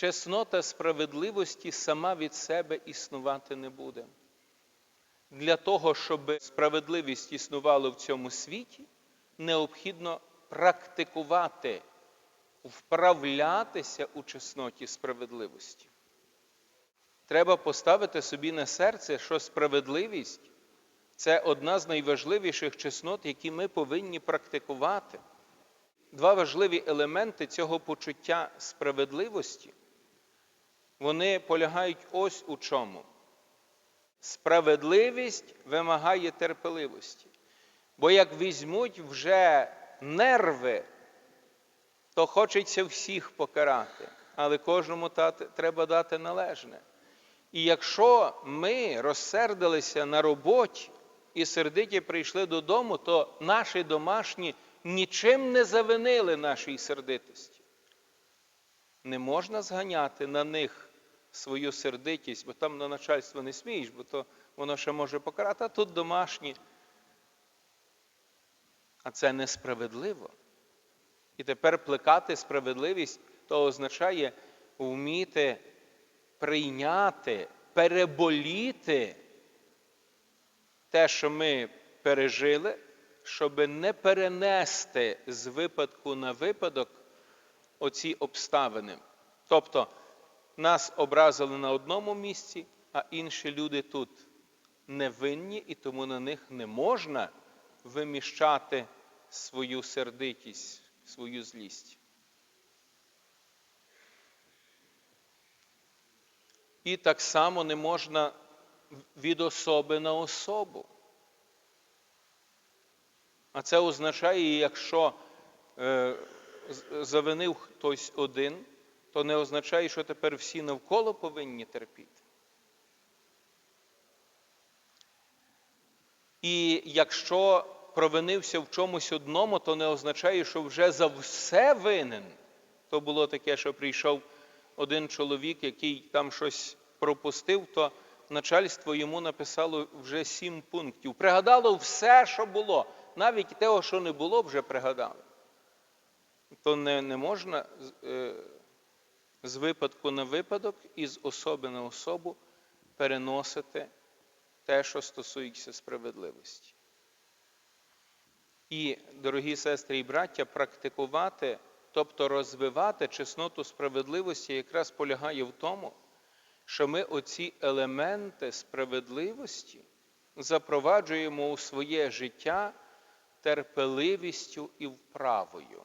чеснота справедливості сама від себе існувати не буде. Для того, щоб справедливість існувала в цьому світі, необхідно практикувати, вправлятися у чесноті справедливості. Треба поставити собі на серце, що справедливість це одна з найважливіших чеснот, які ми повинні практикувати. Два важливі елементи цього почуття справедливості, вони полягають ось у чому. Справедливість вимагає терпеливості. Бо як візьмуть вже нерви, то хочеться всіх покарати, але кожному треба дати належне. І якщо ми розсердилися на роботі і сердиті прийшли додому, то наші домашні нічим не завинили нашій сердитості. Не можна зганяти на них свою сердитість, бо там на начальство не смієш, бо то воно ще може покарати, а тут домашні. А це несправедливо. І тепер плекати справедливість то означає вміти прийняти, переболіти те, що ми пережили, щоб не перенести з випадку на випадок оці обставини. Тобто нас образили на одному місці, а інші люди тут невинні, і тому на них не можна виміщати свою сердитість, свою злість. І так само не можна від особи на особу. А це означає, якщо е, завинив хтось один, то не означає, що тепер всі навколо повинні терпіти. І якщо провинився в чомусь одному, то не означає, що вже за все винен. То було таке, що прийшов один чоловік, який там щось пропустив, то начальство йому написало вже сім пунктів. Пригадало все, що було. Навіть того, що не було, вже пригадали. То не, не можна е, з випадку на випадок і з особи на особу переносити те, що стосується справедливості. І, дорогі сестри і браття, практикувати, тобто розвивати чесноту справедливості, якраз полягає в тому, що ми оці елементи справедливості запроваджуємо у своє життя терпеливістю і вправою.